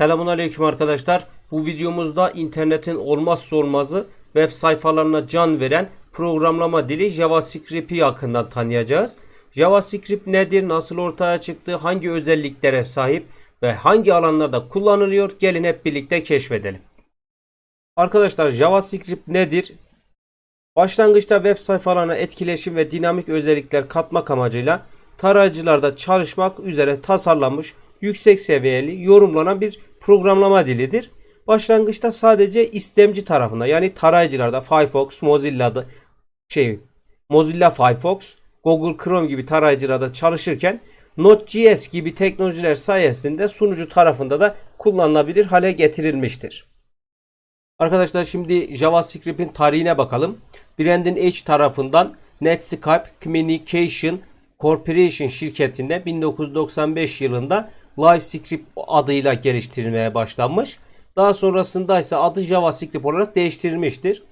Selamun Aleyküm arkadaşlar. Bu videomuzda internetin olmazsa olmazı web sayfalarına can veren programlama dili JavaScript'i yakından tanıyacağız. JavaScript nedir, nasıl ortaya çıktı, hangi özelliklere sahip ve hangi alanlarda kullanılıyor gelin hep birlikte keşfedelim. Arkadaşlar JavaScript nedir? Başlangıçta web sayfalarına etkileşim ve dinamik özellikler katmak amacıyla tarayıcılarda çalışmak üzere tasarlanmış yüksek seviyeli yorumlanan bir programlama dilidir. Başlangıçta sadece istemci tarafında yani tarayıcılarda Firefox, Mozilla'da şey Mozilla Firefox, Google Chrome gibi tarayıcılarda çalışırken Node.js gibi teknolojiler sayesinde sunucu tarafında da kullanılabilir hale getirilmiştir. Arkadaşlar şimdi JavaScript'in tarihine bakalım. Brandon H tarafından Netscape Communication Corporation şirketinde 1995 yılında LiveScript adıyla geliştirilmeye başlanmış. Daha sonrasında ise adı JavaScript olarak değiştirilmiştir.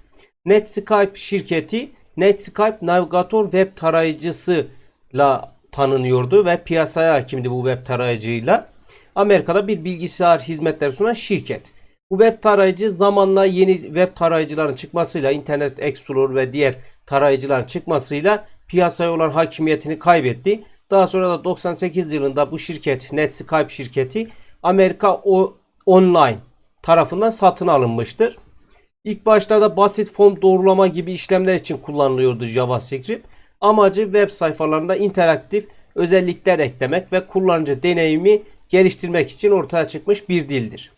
Netscape şirketi Netscape Navigator web tarayıcısıyla tanınıyordu ve piyasaya hakimdi bu web tarayıcıyla. Amerika'da bir bilgisayar hizmetleri sunan şirket. Bu web tarayıcı zamanla yeni web tarayıcıların çıkmasıyla Internet Explorer ve diğer tarayıcıların çıkmasıyla piyasaya olan hakimiyetini kaybetti. Daha sonra da 98 yılında bu şirket Netscape şirketi Amerika o Online tarafından satın alınmıştır. İlk başlarda basit form doğrulama gibi işlemler için kullanılıyordu JavaScript. Amacı web sayfalarında interaktif özellikler eklemek ve kullanıcı deneyimi geliştirmek için ortaya çıkmış bir dildir.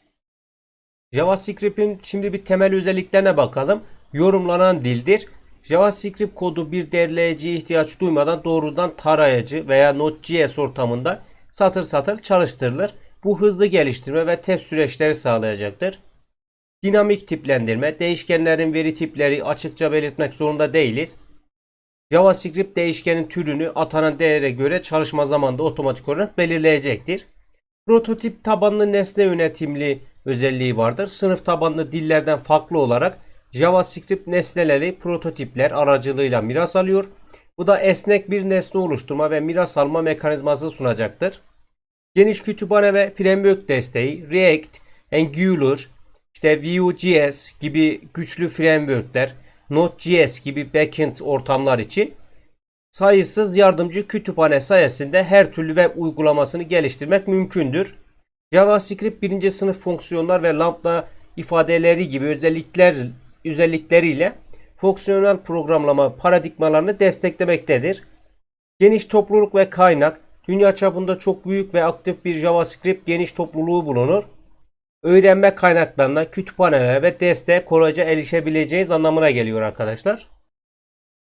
JavaScript'in şimdi bir temel özelliklerine bakalım. Yorumlanan dildir. JavaScript kodu bir derleyiciye ihtiyaç duymadan doğrudan tarayıcı veya Node.js ortamında satır satır çalıştırılır. Bu hızlı geliştirme ve test süreçleri sağlayacaktır. Dinamik tiplendirme, değişkenlerin veri tipleri açıkça belirtmek zorunda değiliz. JavaScript değişkenin türünü atanan değere göre çalışma zamanında otomatik olarak belirleyecektir. Prototip tabanlı nesne yönetimli özelliği vardır. Sınıf tabanlı dillerden farklı olarak JavaScript nesneleri prototipler aracılığıyla miras alıyor. Bu da esnek bir nesne oluşturma ve miras alma mekanizması sunacaktır. Geniş kütüphane ve framework desteği, React, Angular, işte Vue.js gibi güçlü frameworkler, Node.js gibi backend ortamlar için sayısız yardımcı kütüphane sayesinde her türlü web uygulamasını geliştirmek mümkündür. JavaScript birinci sınıf fonksiyonlar ve lambda ifadeleri gibi özellikler özellikleriyle fonksiyonel programlama paradigmalarını desteklemektedir. Geniş topluluk ve kaynak, dünya çapında çok büyük ve aktif bir JavaScript geniş topluluğu bulunur. Öğrenme kaynaklarına, kütüphanelere ve desteğe kolayca erişebileceğiniz anlamına geliyor arkadaşlar.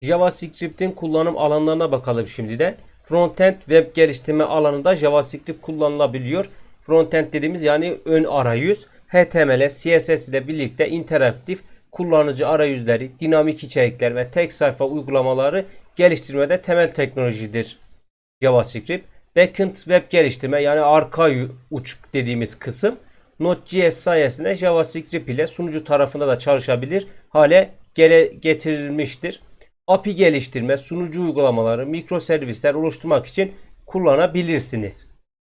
JavaScript'in kullanım alanlarına bakalım şimdi de. Frontend web geliştirme alanında JavaScript kullanılabiliyor. Frontend dediğimiz yani ön arayüz. HTML, CSS ile birlikte interaktif kullanıcı arayüzleri, dinamik içerikler ve tek sayfa uygulamaları geliştirmede temel teknolojidir JavaScript. Backend web geliştirme yani arka uç dediğimiz kısım Node.js sayesinde JavaScript ile sunucu tarafında da çalışabilir hale gele getirilmiştir. API geliştirme, sunucu uygulamaları, mikroservisler oluşturmak için kullanabilirsiniz.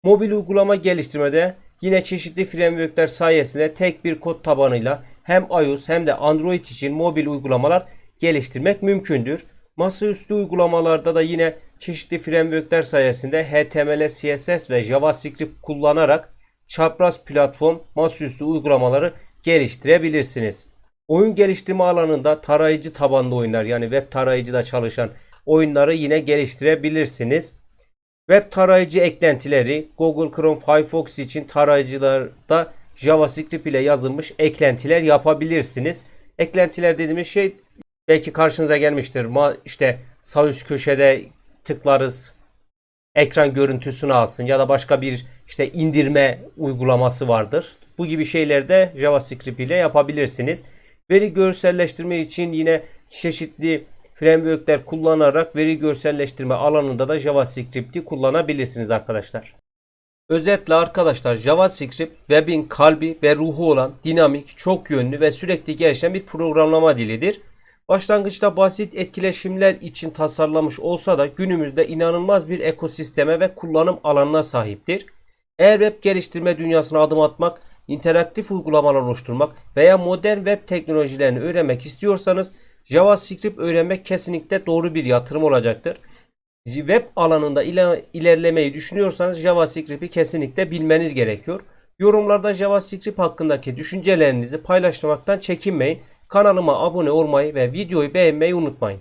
Mobil uygulama geliştirmede yine çeşitli frameworkler sayesinde tek bir kod tabanıyla hem iOS hem de Android için mobil uygulamalar geliştirmek mümkündür. Masaüstü uygulamalarda da yine çeşitli frameworkler sayesinde HTML, CSS ve JavaScript kullanarak çapraz platform masaüstü uygulamaları geliştirebilirsiniz. Oyun geliştirme alanında tarayıcı tabanlı oyunlar yani web tarayıcıda çalışan oyunları yine geliştirebilirsiniz. Web tarayıcı eklentileri Google Chrome Firefox için tarayıcılarda JavaScript ile yazılmış eklentiler yapabilirsiniz. Eklentiler dediğimiz şey belki karşınıza gelmiştir. Ma işte sağ üst köşede tıklarız ekran görüntüsünü alsın ya da başka bir işte indirme uygulaması vardır. Bu gibi şeyleri de JavaScript ile yapabilirsiniz. Veri görselleştirme için yine çeşitli frameworkler kullanarak veri görselleştirme alanında da JavaScript'i kullanabilirsiniz arkadaşlar. Özetle arkadaşlar JavaScript web'in kalbi ve ruhu olan dinamik, çok yönlü ve sürekli gelişen bir programlama dilidir. Başlangıçta basit etkileşimler için tasarlanmış olsa da günümüzde inanılmaz bir ekosisteme ve kullanım alanına sahiptir. Eğer web geliştirme dünyasına adım atmak interaktif uygulamalar oluşturmak veya modern web teknolojilerini öğrenmek istiyorsanız JavaScript öğrenmek kesinlikle doğru bir yatırım olacaktır. Web alanında ile- ilerlemeyi düşünüyorsanız JavaScript'i kesinlikle bilmeniz gerekiyor. Yorumlarda JavaScript hakkındaki düşüncelerinizi paylaşmaktan çekinmeyin. Kanalıma abone olmayı ve videoyu beğenmeyi unutmayın.